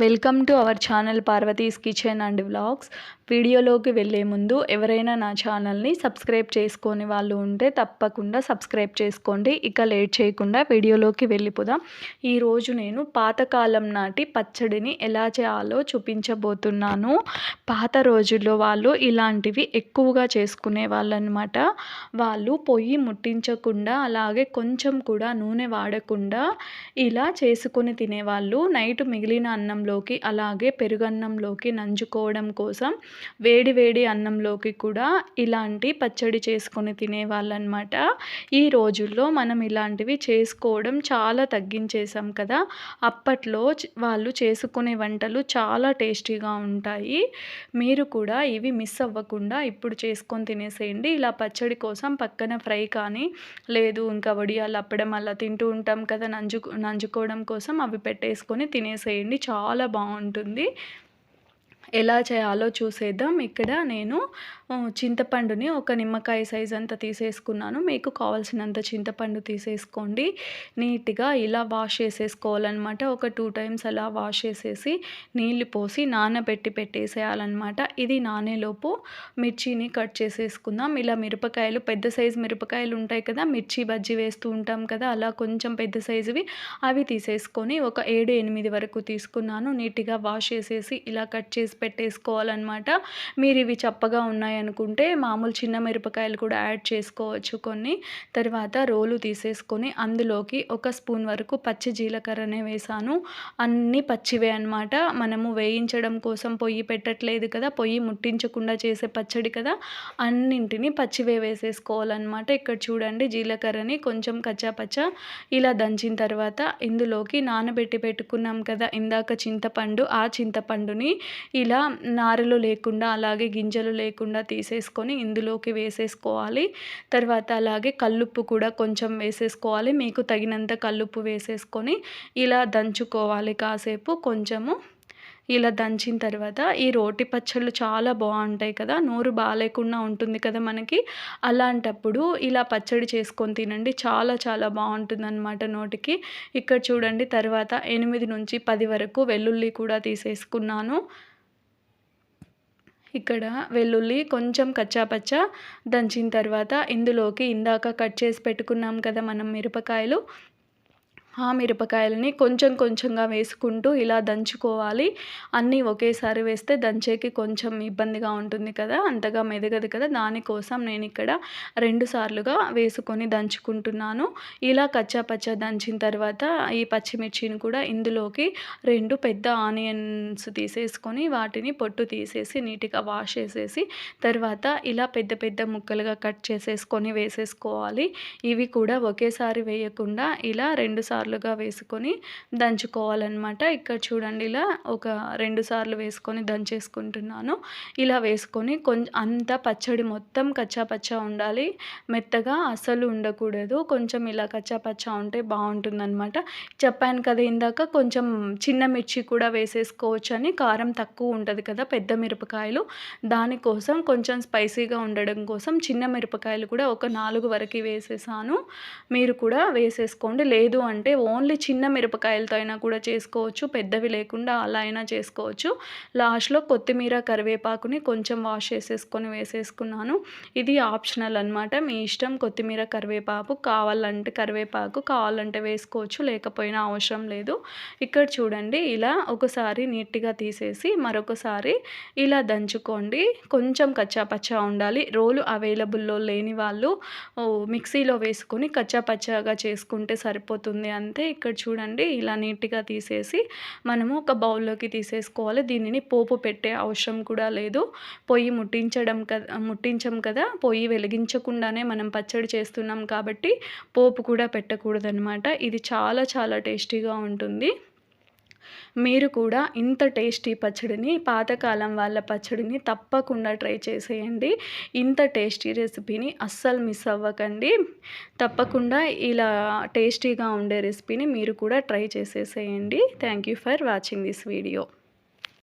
Welcome to our channel Parvati's kitchen and vlogs. వీడియోలోకి వెళ్ళే ముందు ఎవరైనా నా ఛానల్ని సబ్స్క్రైబ్ చేసుకొని వాళ్ళు ఉంటే తప్పకుండా సబ్స్క్రైబ్ చేసుకోండి. ఇక లేట్ చేయకుండా వీడియోలోకి వెళ్ళిపోదాం. ఈరోజు నేను పాతకాలం నాటి పచ్చడిని ఎలా చేయాలో చూపించబోతున్నాను. పాత రోజుల్లో వాళ్ళు ఇలాంటివి ఎక్కువగా చేసుకునే వాళ్ళనమాట. వాళ్ళు పొయ్యి ముట్టించకుండా అలాగే కొంచెం కూడా నూనె వాడకుండా ఇలా చేసుకొని తినేవాళ్ళు. నైట్ మిగిలిన అన్నం అన్నంలోకి అలాగే పెరుగన్నంలోకి నంచుకోవడం కోసం వేడి వేడి అన్నంలోకి కూడా ఇలాంటి పచ్చడి చేసుకొని తినేవాళ్ళు అనమాట ఈ రోజుల్లో మనం ఇలాంటివి చేసుకోవడం చాలా తగ్గించేసాం కదా. అప్పట్లో వాళ్ళు చేసుకునే వంటలు చాలా టేస్టీగా ఉంటాయి. మీరు కూడా ఇవి మిస్ అవ్వకుండా ఇప్పుడు చేసుకొని తినేసేయండి. ఇలా పచ్చడి కోసం పక్కన ఫ్రై కానీ లేదు ఇంకా వడియాలు అప్పడం అలా తింటూ ఉంటాం కదా నంజు నంజుకోవడం కోసం అవి పెట్టేసుకొని తినేసేయండి. చాలా చాలా బాగుంటుంది. ఎలా చేయాలో చూసేద్దాం. ఇక్కడ నేను చింతపండుని ఒక నిమ్మకాయ సైజ్ అంతా తీసేసుకున్నాను. మీకు కావాల్సినంత చింతపండు తీసేసుకోండి. నీట్గా ఇలా వాష్ చేసేసుకోవాలన్నమాట. ఒక టూ టైమ్స్ అలా వాష్ చేసేసి నీళ్ళు పోసి నానబెట్టి పెట్టేసేయాలన్నమాట. ఇది నానేలోపు మిర్చిని కట్ చేసేసుకుందాం. ఇలా మిరపకాయలు పెద్ద సైజు మిరపకాయలు ఉంటాయి కదా మిర్చి బజ్జి వేస్తూ ఉంటాం కదా అలా కొంచెం పెద్ద సైజువి. అవి తీసేసుకొని ఒక ఏడు ఎనిమిది వరకు తీసుకున్నాను. నీట్గా వాష్ చేసేసి ఇలా కట్ చేసి పెట్టేసుకోవాలన్నమాట. మీరు ఇవి చప్పగా ఉన్నాయనుకుంటే మామూలు చిన్న మిరపకాయలు కూడా యాడ్ చేసుకోవచ్చు కొన్ని. తర్వాత రోలు తీసేసుకొని అందులోకి ఒక స్పూన్ వరకు పచ్చి జీలకర్రనే వేసాను. అన్నీ పచ్చివే అనమాట మనము వేయించడం కోసం పొయ్యి పెట్టట్లేదు కదా పొయ్యి ముట్టించకుండా చేసే పచ్చడి కదా అన్నింటినీ పచ్చివే వేసేసుకోవాలన్నమాట. ఇక్కడ చూడండి జీలకర్రని కొంచెం కచ్చాపచ్చ ఇలా దంచిన తర్వాత ఇందులోకి నానబెట్టి పెట్టుకున్నాం కదా ఇందాక చింతపండు ఆ చింతపండుని ఈ ఇలా నారలు లేకుండా అలాగే గింజలు లేకుండా తీసేసుకొని ఇందులోకి వేసేసుకోవాలి. తర్వాత అలాగే కల్లుప్పు కూడా కొంచెం వేసేసుకోవాలి. మీకు తగినంత కల్లుప్పు వేసేసుకొని ఇలా దంచుకోవాలి కాసేపు కొంచెము. ఇలా దంచిన తర్వాత ఈ రోటి పచ్చళ్ళు చాలా బాగుంటాయి కదా. నోరు బాగాలేకుండా ఉంటుంది కదా మనకి. అలాంటప్పుడు ఇలా పచ్చడి చేసుకొని తినండి. చాలా చాలా బాగుంటుంది అనమాట నోటికి. ఇక్కడ చూడండి తర్వాత ఎనిమిది నుంచి పది వరకు వెల్లుల్లి కూడా తీసేసుకున్నాను. ఇక్కడ వెల్లుల్లి కొంచెం కచ్చాపచ్చ దంచిన తర్వాత ఇందులోకి ఇందాక కట్ చేసి పెట్టుకున్నాం కదా మనం మిరపకాయలు. ఆ మిరపకాయలని కొంచెం కొంచెంగా వేసుకుంటూ ఇలా దంచుకోవాలి. అన్నీ ఒకేసారి వేస్తే దంచేకి కొంచెం ఇబ్బందిగా ఉంటుంది కదా అంతగా మెదగదు కదా. దానికోసం నేను ఇక్కడ రెండు సార్లుగా వేసుకొని దంచుకుంటున్నాను. ఇలా కచ్చా పచ్చ దంచిన తర్వాత ఈ పచ్చిమిర్చిని కూడా ఇందులోకి రెండు పెద్ద ఆనియన్స్ తీసేసుకొని వాటిని పొట్టు తీసేసి నీట్గా వాష్ చేసేసి తర్వాత ఇలా పెద్ద పెద్ద ముక్కలుగా కట్ చేసేసుకొని వేసేసుకోవాలి. ఇవి కూడా ఒకేసారి వేయకుండా ఇలా రెండు సార్లు సార్లుగా వేసుకొని దంచుకోవాలన్నమాట. ఇక్కడ చూడండి ఇలా ఒక రెండు సార్లు వేసుకొని దంచేసుకుంటున్నాను. ఇలా వేసుకొని కొంచెం అంత పచ్చడి మొత్తం కచ్చా పచ్చా ఉండాలి. మెత్తగా అసలు ఉండకూడదు. కొంచెం ఇలా కచ్చా పచ్చా ఉంటే బాగుంటుందన్నమాట. చెప్పాను కదా ఇందాక కొంచెం చిన్న మిర్చి కూడా వేసేసుకోవచ్చు అని కారం తక్కువ ఉంటుంది కదా పెద్ద మిరపకాయలు. దానికోసం కొంచెం స్పైసీగా ఉండడం కోసం చిన్న మిరపకాయలు కూడా ఒక నాలుగు వరకు వేసేసాను. మీరు కూడా వేసేసుకోండి. లేదు అంటే అంటే ఓన్లీ చిన్న మిరపకాయలతో అయినా కూడా చేసుకోవచ్చు పెద్దవి లేకుండా అలా అయినా చేసుకోవచ్చు. లాస్ట్లో కొత్తిమీర కరివేపాకుని కొంచెం వాష్ చేసేసుకొని వేసేసుకున్నాను. ఇది ఆప్షనల్ అనమాట మీ ఇష్టం కొత్తిమీర కరివేపాకు కావాలంటే కరివేపాకు కావాలంటే వేసుకోవచ్చు లేకపోయినా అవసరం లేదు. ఇక్కడ చూడండి ఇలా ఒకసారి నీట్గా తీసేసి మరొకసారి ఇలా దంచుకోండి. కొంచెం కచ్చాపచ్చా ఉండాలి. రోలు అవైలబుల్లో లేని వాళ్ళు మిక్సీలో వేసుకొని కచ్చాపచ్చాగా చేసుకుంటే సరిపోతుంది అంతే ఇక్కడ చూడండి ఇలా నీట్గా తీసేసి మనము ఒక బౌల్లోకి తీసేసుకోవాలి. దీనిని పోపు పెట్టే అవసరం కూడా లేదు. పొయ్యి ముట్టించడం కదా ముట్టించం కదా. పొయ్యి వెలిగించకుండానే మనం పచ్చడి చేస్తున్నాం కాబట్టి పోపు కూడా పెట్టకూడదనమాట ఇది చాలా చాలా టేస్టీగా ఉంటుంది. మీరు కూడా ఇంత టేస్టీ పచ్చడిని పాతకాలం వాళ్ళ పచ్చడిని తప్పకుండా ట్రై చేసేయండి. ఇంత టేస్టీ రెసిపీని అస్సలు మిస్ అవ్వకండి. తప్పకుండా ఇలా టేస్టీగా ఉండే రెసిపీని మీరు కూడా ట్రై చేసేసేయండి. Thank you for watching this video.